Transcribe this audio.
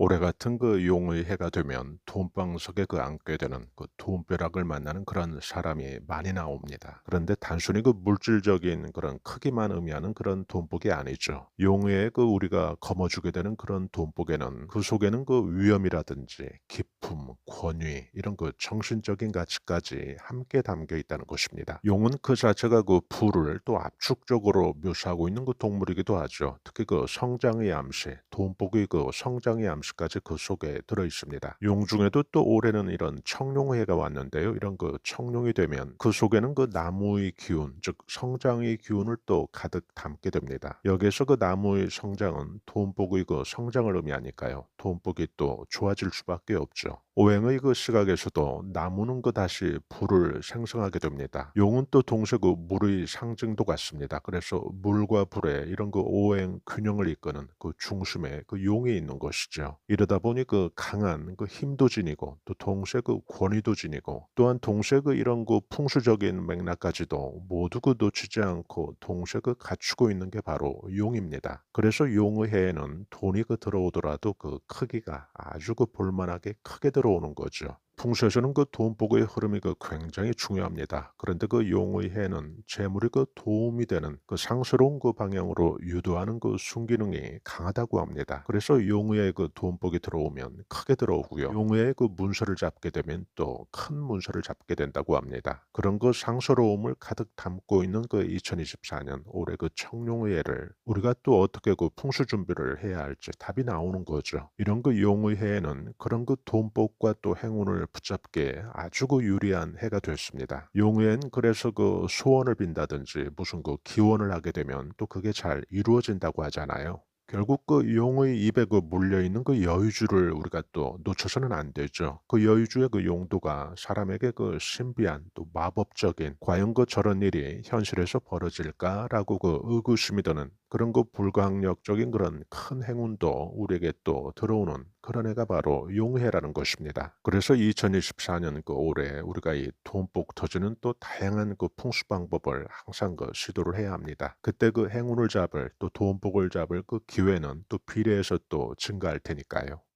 올해 같은 그 용의 해가 되면 돈방석에 그 앉게 되는 그 돈벼락을 만나는 그런 사람이 많이 나옵니다. 그런데 단순히 그 물질적인 그런 크기만 의미하는 그런 돈복이 아니죠. 용의 그 우리가 거머쥐게 되는 그런 돈복에는 그 속에는 그 위험이라든지 기품, 권위 이런 그 정신적인 가치까지 함께 담겨 있다는 것입니다. 용은 그 자체가 그 부를 또 압축적으로 묘사하고 있는 그 동물이기도 하죠. 특히 그 성장의 암시, 돈복의 그 성장의 암시 가지그 속에 들어 있습니다. 용 중에도 또 올해는 이런 청룡해가 왔는데요. 이런 그 청룡이 되면 그 속에는 그 나무의 기운, 즉 성장의 기운을 또 가득 담게 됩니다. 여기서 그 나무의 성장은 돈복의 그 성장을 의미하니까요. 돈복이 또 좋아질 수밖에 없죠. 오행의 그 시각에서도 나무는 그 다시 불을 생성하게 됩니다. 용은 또 동시에 그 물의 상징도 같습니다. 그래서 물과 불의 이런 그 오행 균형을 이끄는 그 중심에 그 용이 있는 것이죠. 이러다 보니 그 강한 그 힘도 지니고 또 동시에 그 권위도 지니고 또한 동시에 그 이런 그 풍수적인 맥락까지도 모두 그 놓치지 않고 동시에 그 갖추고 있는 게 바로 용입니다. 그래서 용의 해에는 돈이 그 들어오더라도 그 크기가 아주 그 볼만하게 크게 들어오는 거죠. 풍수에서는 그 돈복의 흐름이 그 굉장히 중요합니다. 그런데 그 용의 해는 재물이 그 도움이 되는 그 상스러운 그 방향으로 유도하는 그 순기능이 강하다고 합니다. 그래서 용의 그 돈복이 들어오면 크게 들어오고요. 용의 그 문서를 잡게 되면 또 큰 문서를 잡게 된다고 합니다. 그런 그 상스러움을 가득 담고 있는 그 2024년 올해 그 청룡의 해를 우리가 또 어떻게 그 풍수 준비를 해야 할지 답이 나오는 거죠. 이런 그 용의 해에는 그런 그 돈복과 또 행운을 붙잡기에 아주 그 유리한 해가 됐습니다. 용해엔 그래서 그 소원을 빈다든지 무슨 그 기원을 하게 되면 또 그게 잘 이루어진다고 하잖아요. 결국 그 용의 입에 그 물려 있는 그 여유주를 우리가 또 놓쳐서는 안 되죠. 그 여유주의 그 용도가 사람에게 그 신비한 또 마법적인 과연 그 저런 일이 현실에서 벌어질까라고 그 의구심이 드는 그런 그 불가항력적인 그런 큰 행운도 우리에게 또 들어오는 그런 해가 바로 용해라는 것입니다. 그래서 2024년 그 올해 우리가 이 돈복 터지는 또 다양한 그 풍수 방법을 항상 그 시도를 해야 합니다. 그때 그 행운을 잡을 또 돈복을 잡을 그 기회는 또 비례해서 또 증가할 테니까요.